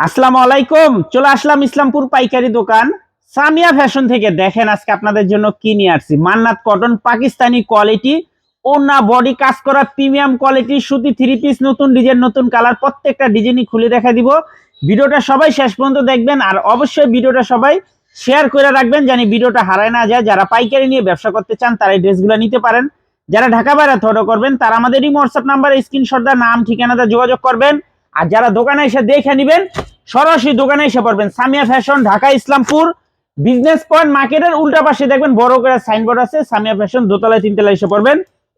আসসালামু আলাইকুম, চলে আসলাম ইসলামপুর পাইকারি দোকান। সামিয়া ফ্যাশন থেকে দেখেন আজকে আপনাদের জন্য কি নিয়ে আসছি। মান্নাত কটন, পাকিস্তানি কোয়ালিটি ওনা বডি, কাজ করা, প্রিমিয়াম কোয়ালিটি, সুতি থ্রি পিস নতুন ডিজাইন নতুন কালার প্রত্যেকটা ডিজাইনই খুলে দেখা দিব। ভিডিওটা সবাই শেষ পর্যন্ত দেখবেন আর অবশ্যই ভিডিওটা সবাই শেয়ার করে রাখবেন, জানি ভিডিওটা হারায় না যায়। যারা পাইকারি নিয়ে ব্যবসা করতে চান, তারা এই ড্রেসগুলো নিতে পারেন। যারা ঢাকা বাইরে থটো করবেন, তারা আমাদের এই হোয়াটসঅ্যাপ নাম্বার স্ক্রিনশট দা নাম ঠিকানাটা যোগাযোগ করবেন। আর যারা দোকানে এসে দেখে নেবেন, সরাসরি দোকানে এসে পড়বেন Samia fashion, Dhaka Islampur, business point মার্কেটের উল্টা পাশে দেখবেন বড় করে সাইনবোর্ড আছে, সামিয়া ফ্যাশন, দোতলায়, তিনতলায় এসে পড়বেন।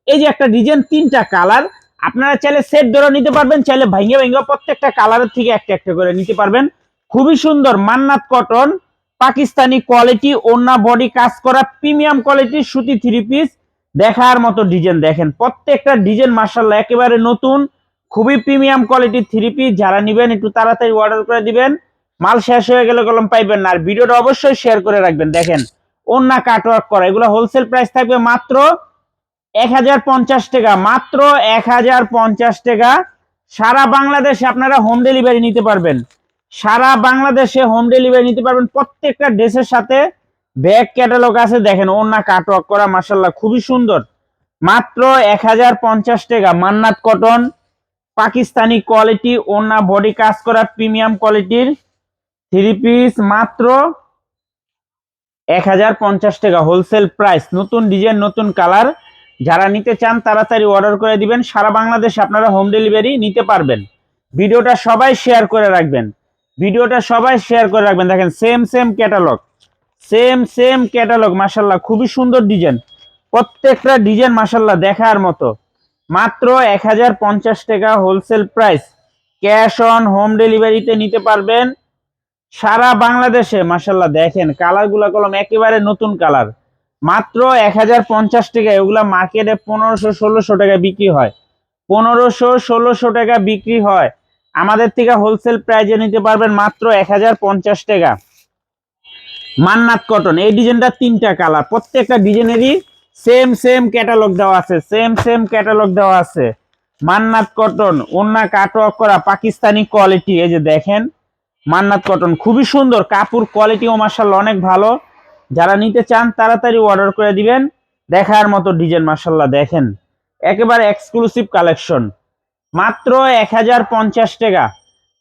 এই যে একটা ডিজাইন তিনটা কালার আপনারা চাইলে সেট ধরে নিতে পারবেন, চাইলে ভাঙ্গে ভাঙ্গে প্রত্যেকটা কালারের থেকে একটা একটা করে নিতে পারবেন। খুবই সুন্দর মান্নাত কটন পাকিস্তানি কোয়ালিটি ওন্না বডি কাজ করা প্রিমিয়াম কোয়ালিটির সুতি থ্রি পিস দেখার মতো ডিজাইন দেখেন। প্রত্যেকটা ডিজাইন মার্শাল্লাহ একেবারে নতুন খুবই প্রিমিয়াম কোয়ালিটির থ্রি পিস যারা নিবেন একটু তাড়াতাড়ি অর্ডার করে দিবেন, মাল শেষ হয়ে গেলে কলম পাইবেন না। আর ভিডিওটা অবশ্যই শেয়ার করে রাখবেন। দেখেন অন্য কাটওয়ার্ক করা, এগুলো হোলসেল প্রাইস থাকবে মাত্র এক হাজার পঞ্চাশ টাকা, মাত্র এক হাজার পঞ্চাশ টাকা। সারা বাংলাদেশে আপনারা হোম ডেলিভারি নিতে পারবেন। সারা বাংলাদেশে হোম ডেলিভারি নিতে পারবেন। প্রত্যেকটা ড্রেসের সাথে ব্যাগ ক্যাটালগ আছে। দেখেন অন্য কাটওয়ার্ক করা মাসাল্লাহ খুবই সুন্দর। মাত্র এক হাজার পঞ্চাশ টাকা, মান্নাত কটন পাকিস্তানি কোয়ালিটি ওনা বডি কাজ করা প্রিমিয়াম কোয়ালিটির থ্রি পিস মাত্র এক হাজার পঞ্চাশ টাকা হোলসেল প্রাইস নতুন ডিজাইন নতুন কালার যারা নিতে চান, তাড়াতাড়ি অর্ডার করে দিবেন। সারা বাংলাদেশে আপনারা হোম ডেলিভারি নিতে পারবেন। ভিডিওটা সবাই শেয়ার করে রাখবেন। ভিডিওটা সবাই শেয়ার করে রাখবেন। দেখেন same same catalogue same same catalogue মাসাল্লাহ খুবই সুন্দর ডিজাইন প্রত্যেকটা ডিজাইন মাসাল্লাহ দেখার মতো। মাত্র এক হাজার পঞ্চাশ টাকা wholesale price cash on home ডেলিভারিতে নিতে পারবেন। সারা বাংলাদেশে মাসাল্লাহ দেখেন, কালারগুলো কলম একেবারে নতুন কালার। মাত্র এক হাজার পঞ্চাশ টাকা এগুলা মার্কেটে পনেরোশো ষোলোশো টাকা বিক্রি হয়। পনেরোশো ষোলোশো টাকা বিক্রি হয়। আমাদের থেকে হোলসেল প্রাইজে নিতে পারবেন মাত্র এক হাজার পঞ্চাশ টাকা। মান্নাত কটন এই ডিজাইনটা তিনটা কালার। প্রত্যেকটা ডিজাইনেরই সেম সেম ক্যাটালগ দেওয়া আছে সেম সেম ক্যাটালগ দেওয়া আছে। মান্নাত কটন, ওন্না কাটওয়ার্ক করা, পাকিস্তানি কোয়ালিটি এই যে দেখেন, মান্নাত কটন, খুবই সুন্দর, কাপড় কোয়ালিটিও মার্শাল্লাহ অনেক ভালো। যারা নিতে চান, তাড়াতাড়ি অর্ডার করে দিবেন। দেখার মতো ডিজাইন মার্শাল্লাহ দেখেন। একেবারে এক্সক্লুসিভ কালেকশন মাত্র এক হাজার পঞ্চাশ টাকা।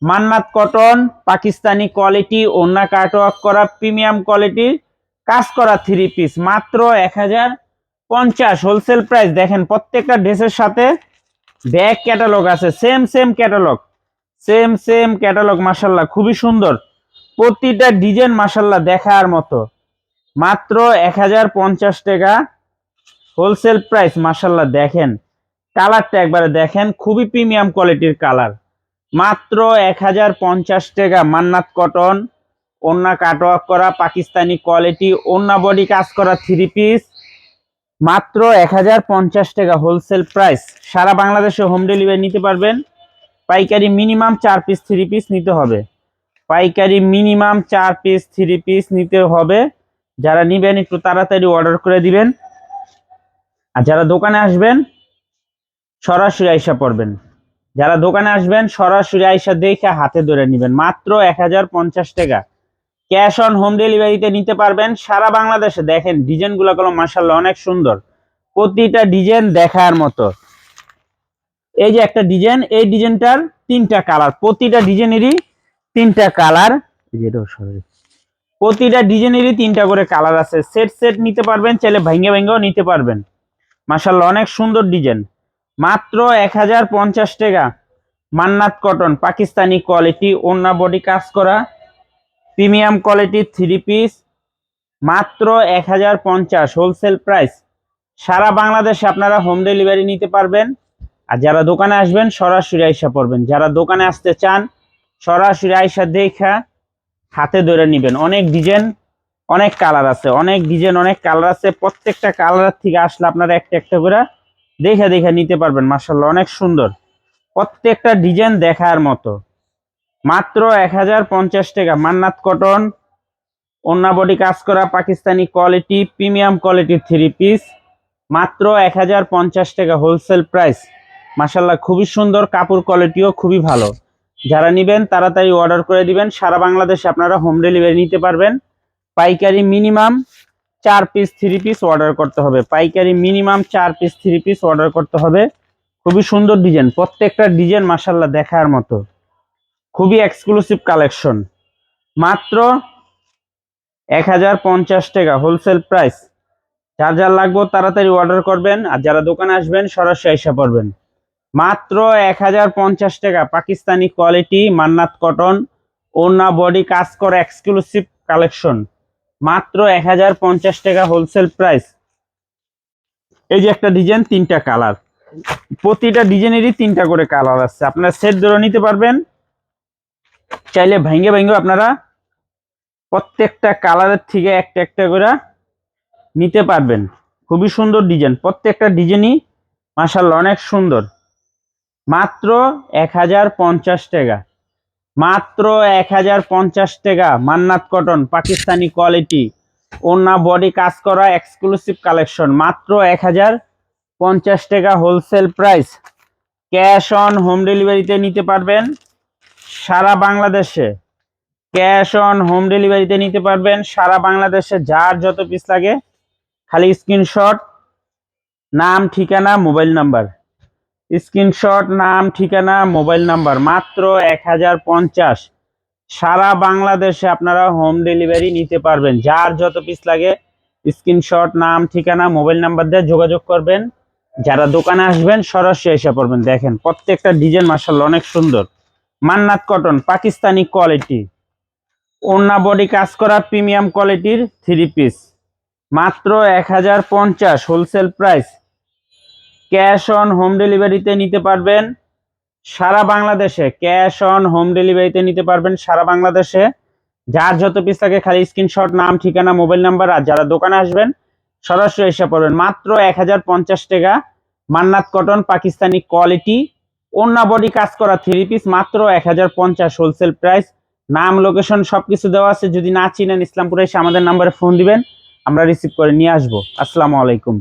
মান্নাত কটন, পাকিস্তানি কোয়ালিটি ওন্না কাটওয়ার্ক করা প্রিমিয়াম কোয়ালিটির কাজ করা থ্রি পিস মাত্র এক হাজার পঞ্চাশ হোলসেল প্রাইস দেখেন, প্রত্যেকটা ড্রেসের সাথে ব্যাগ ক্যাটালগ আছে। Same same catalogue same same catalogue মাসাল্লাহ খুবই সুন্দর। প্রতিটা ডিজাইন মাসাল্লাহ দেখার মতো। মাত্র এক হাজার পঞ্চাশ টাকা হোলসেল প্রাইস মাসাল্লাহ দেখেন। কালারটা একবারে দেখেন, খুবই প্রিমিয়াম কোয়ালিটির কালার। মাত্র এক হাজার পঞ্চাশ টাকা মান্নাত কটন ওন্না কাটওয়ার্ক করা, পাকিস্তানি কোয়ালিটি ওন্না বডি কাজ করা থ্রি পিস মাত্র এক হাজার পঞ্চাশ টাকা হোলসেল প্রাইস সারা বাংলাদেশে হোম ডেলিভারি নিতে পারবেন। পাইকারি মিনিমাম চার পিস থ্রি পিস নিতে হবে। পাইকারি মিনিমাম চার পিস থ্রি পিস নিতে হবে। যারা নিবেন, একটু তাড়াতাড়ি অর্ডার করে দিবেন। আর যারা দোকানে আসবেন, সরাসরি আইসা পড়বেন। যারা দোকানে আসবেন, সরাসরি আইসা দেখে হাতে ধরে নেবেন। মাত্র এক হাজার পঞ্চাশ টাকা। ক্যাশ অন হোম ডেলিভারিতে নিতে পারবেন। সারা বাংলাদেশে দেখেন, ডিজাইনগুলো গুলো মাসাল্লাহ অনেক সুন্দর। প্রতিটা ডিজাইন দেখার মতো। এই যে একটা ডিজাইন, এই ডিজাইনটার তিনটা কালার। প্রতিটা ডিজাইনেরই তিনটা কালার। প্রতিটা ডিজাইনেরই তিনটা করে কালার আছে। সেট সেট নিতে পারবেন, চাইলে ভেঙে ভেঙেও নিতে পারবেন। মাসাল্লাহ অনেক সুন্দর ডিজাইন। মাত্র এক হাজার পঞ্চাশ টাকা। মান্নাত কটন, পাকিস্তানি কোয়ালিটি ওন্না বডি কাজ করা। প্রিমিয়াম কোয়ালিটির থ্রি পিস, মাত্র এক হাজার পঞ্চাশ হোলসেল প্রাইস। সারা বাংলাদেশে আপনারা হোম ডেলিভারি নিতে পারবেন। আর যারা দোকানে আসবেন, সরাসরি আইসা পড়বেন। যারা দোকানে আসতে চান, সরাসরি আইসা দেখা, হাতে ধরে নেবেন। অনেক ডিজাইন, অনেক কালার আছে। অনেক ডিজাইন, অনেক কালার আছে। প্রত্যেকটা কালার থেকে আসলে আপনারা একটা একটা করে দেখে দেখে নিতে পারবেন। মার্শাল্লাহ অনেক সুন্দর। প্রত্যেকটা ডিজাইন দেখার মতো। মাত্র এক হাজার পঞ্চাশ টাকা। মান্নাত কটন অন্যা বডি কাজ করা, পাকিস্তানি কোয়ালিটি প্রিমিয়াম কোয়ালিটির থ্রি পিস মাত্র এক হাজার পঞ্চাশ টাকা হোলসেল প্রাইস মাসাল্লাহ খুবই সুন্দর কাপড় কোয়ালিটিও খুবই ভালো। যারা নেবেন, তাড়াতাড়ি অর্ডার করে দিবেন। সারা বাংলাদেশে আপনারা হোম ডেলিভারি নিতে পারবেন। পাইকারি মিনিমাম চার পিস থ্রি পিস অর্ডার করতে হবে। পাইকারি মিনিমাম চার পিস থ্রি পিস অর্ডার করতে হবে। খুবই সুন্দর ডিজাইন প্রত্যেকটা ডিজাইন মাসাল্লাহ দেখার মতো। খুবই এক্সক্লুসিভ কালেকশন মাত্র এক হাজার পঞ্চাশ টাকা হোলসেল প্রাইস যার যার লাগবে তাড়াতাড়ি অর্ডার করবেন আর যারা দোকানে আসবেন সরাসরি এসে পড়বেন। মাত্র এক হাজার পঞ্চাশ টাকা পাকিস্তানি কোয়ালিটি মান্নাত কটন ওনা বডি কাজ করা এক্সক্লুসিভ কালেকশন মাত্র এক হাজার পঞ্চাশ টাকা হোলসেল প্রাইস এই যে একটা ডিজাইন তিনটা কালার প্রতিটা ডিজাইনেরই তিনটা করে কালার আছে। আপনারা সেট ধরে নিতে পারবেন। চাইলে ভেঙে ভেঙে আপনারা প্রত্যেকটা কালারের থেকে একটা একটা করে নিতে পারবেন। খুবই সুন্দর ডিজাইন। প্রত্যেকটা ডিজাইনই মাসাল্লাহ অনেক সুন্দর। মাত্র এক হাজার পঞ্চাশ টাকা। মাত্র এক হাজার পঞ্চাশ টাকা। Mannat cotton, Pakistani quality. ওনা বডি কাজ করা এক্সক্লুসিভ কালেকশন। মাত্র এক হাজার পঞ্চাশ টাকা wholesale price. Cash on home ডেলিভারিতে নিতে পারবেন। সারা বাংলাদেশে ক্যাশ অন হোম ডেলিভারিতে নিতে পারবেন। সারা বাংলাদেশে যার যত পিস লাগে, খালি স্ক্রিনশট নাম, ঠিকানা মোবাইল নাম্বার স্ক্রিনশট নাম, ঠিকানা মোবাইল নাম্বার মাত্র এক হাজার পঞ্চাশ। সারা বাংলাদেশে আপনারা হোম ডেলিভারি নিতে পারবেন। যার যত পিস লাগে স্ক্রিনশট নাম, ঠিকানা মোবাইল নাম্বার দিয়ে যোগাযোগ করবেন। যারা দোকানে আসবেন, সরাসরি এসে পড়বেন। দেখেন, প্রত্যেকটা ডিজাইন মার্শাল অনেক সুন্দর। মান্নাত কটন, পাকিস্তানি কোয়ালিটি ওন্না বডি কাজ করা প্রিমিয়াম কোয়ালিটির থ্রি পিস মাত্র এক হাজার পঞ্চাশ wholesale price cash on home ডেলিভারিতে নিতে পারবেন সারা বাংলাদেশে। ক্যাশ অন হোম ডেলিভারিতে নিতে পারবেন সারা বাংলাদেশে। যার যত পিস থাকে খালি স্ক্রিনশট নাম, ঠিকানা মোবাইল নাম্বার আর যারা দোকানে আসবেন, সরাসরি এসে পড়বেন। মাত্র এক হাজার পঞ্চাশ টাকা মান্নাত কটন পাকিস্তানি কোয়ালিটি অন্য বডি কাজ করা থ্রি পিস মাত্র এক হাজার পঞ্চাশ হোলসেল প্রাইস নাম লোকেশন সবকিছু দেওয়া আছে। যদি না চিনেন ইসলামপুরে এসে আমাদের নাম্বারে ফোন দিবেন, আমরা রিসিভ করে নিয়ে আসব। আসসালামু আলাইকুম।